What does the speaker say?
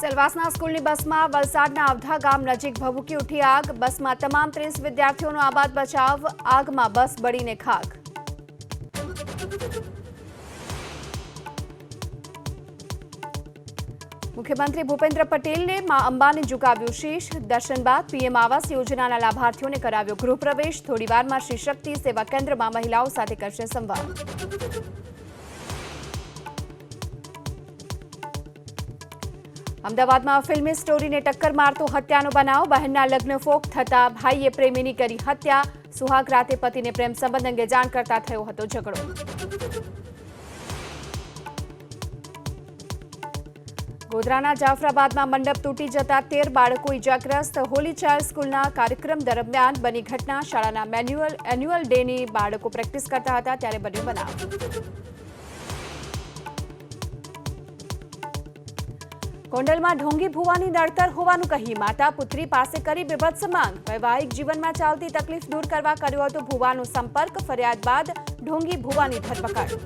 સેલવાસના સ્કૂલની બસમાં વલસાડના આવધા ગામ નજીક ભભૂકી ઉઠી આગ. બસમાં તમામ ત્રીસ વિદ્યાર્થીઓનો આબાદ બચાવ. આગમાં બસ બળીને ખાક મુખ્યમંત્રી ભૂપેન્દ્ર પટેલને મા અંબાને ઝુકાવ્યું શીશ. દર્શન બાદ પીએમ આવાસ યોજનાના લાભાર્થીઓને કરાવ્યો ગૃહપ્રવેશ. થોડીવારમાં શ્રી શક્તિ સેવા કેન્દ્રમાં મહિલાઓ સાથે કરશે સંવાદ. અમદાવાદમાં ફિલ્મી સ્ટોરીને ટક્કર મારતો હત્યાનો બનાવ. બહેનના લગ્ન ફોક થતા ભાઈએ પ્રેમીની કરી હત્યા. સુહાગ રાતે પતિને પ્રેમ સંબંધ અંગે જાણ કરતા થયો હતો ઝઘડો. ગોધરાના જાફરાબાદમાં મંડપ તૂટી જતા તેર બાળકો ઇજાગ્રસ્ત. હોલી ચાઇલ્ડ સ્કૂલના કાર્યક્રમ દરમિયાન બની ઘટના. શાળાના મેન્યુઅલ, એન્યુઅલ ડેની બાળકો પ્રેક્ટિસ કરતા હતા, ત્યારે બન્યો બનાવ. ગોંડલમાં ઢોંગી ભુવાની નડતર હોવાનું કહી માતા પુત્રી પાસે કરી બેભત્સ માંગ. વૈવાહિક જીવનમાં ચાલતી તકલીફ દૂર કરવા કર્યો હતો ભુવાનો સંપર્ક. ફરિયાદ બાદ ઢોંગી ભુવાની ધરપકડ.